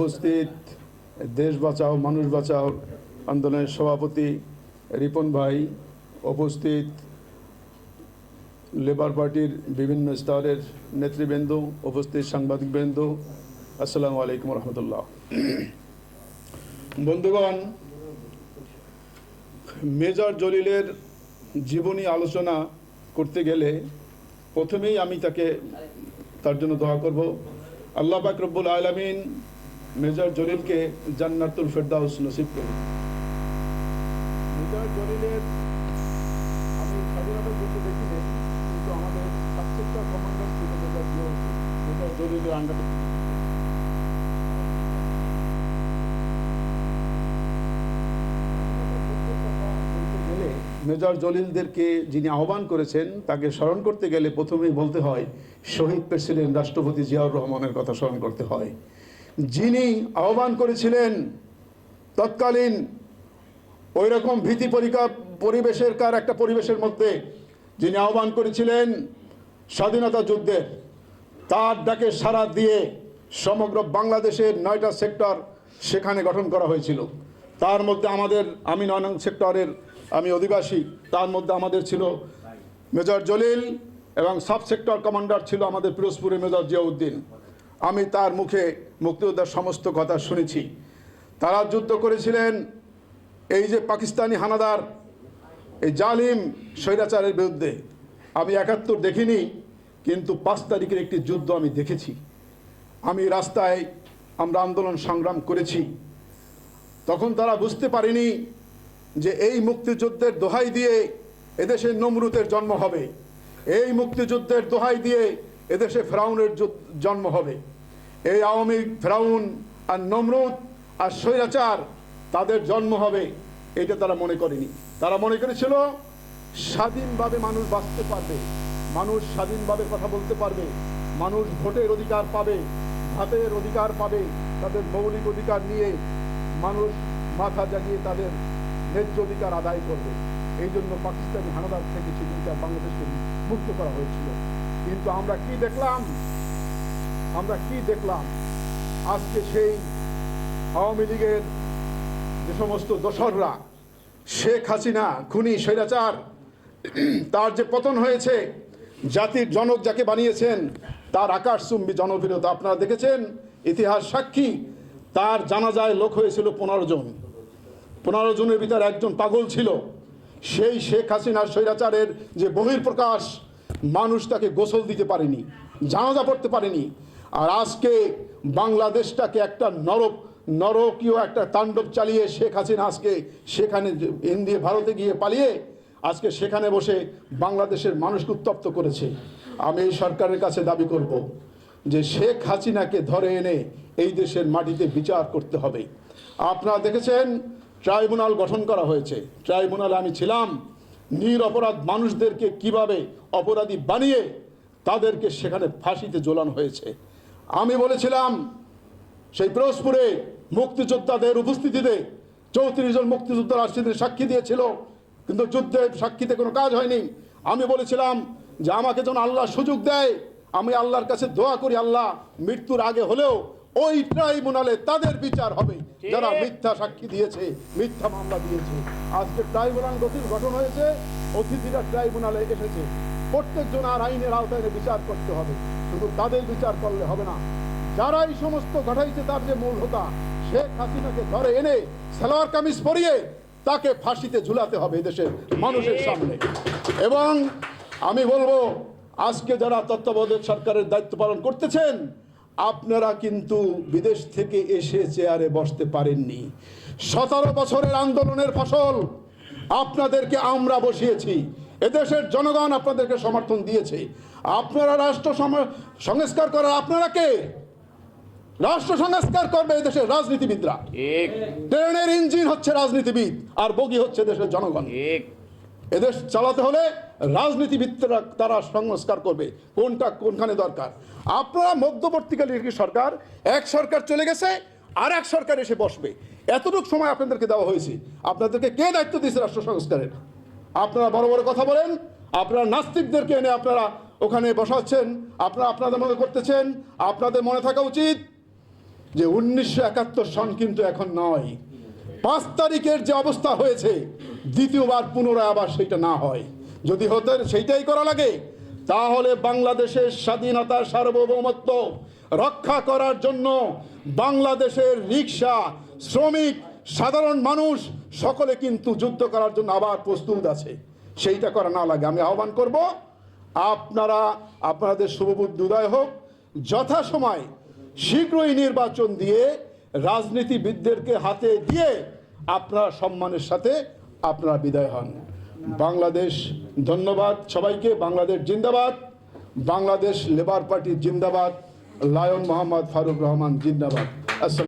উপস্থিত, দেশ বাঁচাও, মানুষ বাঁচাও আন্দোলনের সভাপতি রিপন ভাই উপস্থিত, লেবার পার্টির বিভিন্ন স্তরের নেতৃবৃন্দ, উপস্থিত সাংবাদিকবৃন্দ, আসসালামু আলাইকুম রহমতুল্লাহ। বন্ধুগণ, মেজর জলিলের জীবনী আলোচনা করতে গেলে প্রথমেই আমি তাকে তার জন্য দোয়া করব। আল্লাহ পাক রব্বুল আলমিন মেজর জলিলকে জান্নাতুল ফেরদাউস নসিব করুন মেজর জলিলের মেজর জলিলদেরকে যিনি আহ্বান করেছেন, তাকে স্মরণ করতে গেলে প্রথমেই বলতে হয়, শহীদ প্রেসিডেন্ট রাষ্ট্রপতি জিয়াউর রহমানের কথা স্মরণ করতে হয়। যিনি আহ্বান করেছিলেন, তৎকালীন ওই রকম ভীতি পরীক্ষা পরিবেশের কার একটা পরিবেশের মধ্যে যিনি আহ্বান করেছিলেন, স্বাধীনতা যুদ্ধের তার ডাকে সাড়া দিয়ে সমগ্র বাংলাদেশের নয়টা সেক্টর সেখানে গঠন করা হয়েছিল। তার মধ্যে আমাদের আমি নয় নং সেক্টরের আমি অধিবাসী, তার মধ্যে আমাদের ছিল মেজর জলিল এবং সাব সেক্টর কমান্ডার ছিল আমাদের পিরোজপুরের মেজর জিয়াউদ্দিন। আমি তার মুখে মুক্তিযোদ্ধার সমস্ত কথা শুনেছি। তারা যুদ্ধ করেছিলেন এই যে পাকিস্তানি হানাদার, এই জালিম স্বৈরাচারের বিরুদ্ধে। আমি একাত্তর দেখিনি, কিন্তু পাঁচ তারিখের একটি যুদ্ধ আমি দেখেছি। আমি রাস্তায় আমরা আন্দোলন সংগ্রাম করেছি। তখন তারা বুঝতে পারেনি যে এই মুক্তিযুদ্ধের দোহাই দিয়ে এদেশে নমরুতের জন্ম হবে। এই মুক্তিযুদ্ধের দোহাই দিয়ে এদেশে ফ্রাউনের জন্ম হবে। এই আওয়ামী ফ্রাউন আর নমরুদ আর স্বৈরাচার তাদের জন্ম হবে, এটা তারা মনে করেনি। তারা মনে করেছিল, স্বাধীনভাবে মানুষ বাঁচতে পারবে, মানুষ স্বাধীনভাবে কথা বলতে পারবে, মানুষ ভোটের অধিকার পাবে, ভাতের অধিকার পাবে, তাদের মৌলিক অধিকার নিয়ে মানুষ মাথা জাগিয়ে তাদের ন্যায্য অধিকার আদায় করবে। এই জন্য পাকিস্তানি হানাদার থেকে সেদিনকার বাংলাদেশকে মুক্ত করা হয়েছিল। কিন্তু আমরা কি দেখলাম? আমরা কি দেখলাম? আজকে সেই আওয়ামী লীগের যে সমস্ত দোসররা, শেখ হাসিনা, খুনি, স্বৈরাচার, তার যে পতন হয়েছে, জাতির জনক যাকে বানিয়েছেন, তার আকাশচুম্বী জনপ্রিয়তা, আপনারা দেখেছেন? ইতিহাস সাক্ষী, তার জানাজায় লোক হয়েছিল পনেরো জন। পনেরো জনের ভিতর একজন পাগল ছিল। সেই শেখ হাসিনার স্বৈরাচারের যে বহির্প্রকাশ মানুষ তাকে গোসল দিতে পারেনি, জানাজা পড়তে পারেনি। আর আজকে বাংলাদেশটাকে একটা নরক, নরকীয় একটা তাণ্ডব চালিয়ে শেখ হাসিনা আজকে সেখানে ইন্ডিয়া ভারতে গিয়ে পালিয়ে আজকে সেখানে বসে বাংলাদেশের মানুষকে উত্তপ্ত করেছে। আমি এই সরকারের কাছে দাবি করব যে শেখ হাসিনাকে ধরে এনে এই দেশের মাটিতে বিচার করতে হবে। আপনারা দেখেছেন, ট্রাইব্যুনাল গঠন করা হয়েছে। ট্রাইব্যুনালে আমি ছিলাম নিরপরাধ মানুষদেরকে কীভাবে অপরাধী বানিয়ে তাদেরকে সেখানে ফাঁসিতে ঝোলানো হয়েছে। আমি বলেছিলাম, সেই পিরোজপুরে মুক্তিযোদ্ধাদের উপস্থিতিতে চৌত্রিশ জন মুক্তিযোদ্ধা রাষ্ট্রীয় সাক্ষী দিয়েছিল, কিন্তু যুদ্ধে সাক্ষীতে কোনো কাজ হয়নি। আমি বলেছিলাম যে আমাকে যেন আল্লাহ সুযোগ দেয়, আমি আল্লাহর কাছে দোয়া করি, আল্লাহ মৃত্যুর আগে হলেও ওই ট্রাইব্যুনালে তাদের বিচার হবে। যারা মিথ্যা সাক্ষী দিয়েছে মিথ্যা মামলা দিয়েছে। আজকে ট্রাইব্যুনাল গঠিত গঠন হয়েছে অতিথিরা ট্রাইব্যুনালে এসেছে। প্রত্যেকজন আর আইনের আওতায় বিচার করতে হবে। শুধু তাদের বিচার করলে হবে না। যারা এই সমস্ত ঘটাইছে তার যে মূল হোতা শেখ হাসিনাকে ধরে এনে সালোয়ার কামিজ পরিয়ে তাকে ফাঁসিতে ঝুলাতে হবে দেশের মানুষের সামনে। এবং আমি বলব আজকে যারা তত্ত্বাবধায়ক সরকারের দায়িত্ব পালন করতেছেন আপনারা কিন্তু বিদেশ থেকে এসে চেয়ারে বসতে পারেননি। সতেরো বছরের আন্দোলনের ফসল আপনাদেরকে আমরা বসিয়েছি। এদেশের জনগণ আপনাদেরকে সমর্থন দিয়েছে। আপনারা রাষ্ট্র সংস্কার করার আপনারা কে? রাষ্ট্র সংস্কার করবে এদেশের রাজনীতিবিদরা। ট্রেনের ইঞ্জিন হচ্ছে রাজনীতিবিদ আর বগি হচ্ছে দেশের জনগণ। এদেশ চালাতে হলে রাজনীতিবিদরা তারা সংস্কার করবে। কোনটা কোনখানে দরকার? আপনারা মধ্যবর্তীকালীন একটি সরকার, এক সরকার চলে গেছে, আর এক সরকার এসে বসবে। এতটুকু সময় আপনাদেরকে দেওয়া হয়েছে। আপনাদেরকে কে দায়িত্ব দিয়েছে রাষ্ট্র সংস্কারের? আপনারা বড় বড় কথা বলেন, আপনারা নাস্তিকদেরকে এনে আপনারা ওখানে বসাচ্ছেন, আপনারা আপনাদের মনে করতেছেন, আপনাদের মনে থাকা উচিত যে উনিশশো একাত্তর সন কিন্তু এখন নয়। পাঁচ তারিখের যে অবস্থা হয়েছে দ্বিতীয়বার পুনরায় আবার সেইটা না হয়। যদি হতে সেইটাই করা লাগে, তাহলে বাংলাদেশের স্বাধীনতা, সার্বভৌমত্ব রক্ষা করার জন্য বাংলাদেশের রিক্সা শ্রমিক, সাধারণ মানুষ সকলে কিন্তু যুদ্ধ করার জন্য আবার প্রস্তুত আছে। সেইটা করা না লাগে। আমি আহ্বান করব, আপনারা, আপনাদের শুভবুদ্ধি উদয় হোক। যথাসময় শীঘ্রই নির্বাচন দিয়ে রাজনীতিবিদদেরকে হাতে দিয়ে আপনারা সম্মানের সাথে আপনারা বিদায় হন। বাংলাদেশ, ধন্যবাদ সবাইকে। বাংলাদেশ জিন্দাবাদ। বাংলাদেশ লেবার পার্টি জিন্দাবাদ। লায়ন মোহাম্মদ ফারুক রহমান জিন্দাবাদ। আসসালাম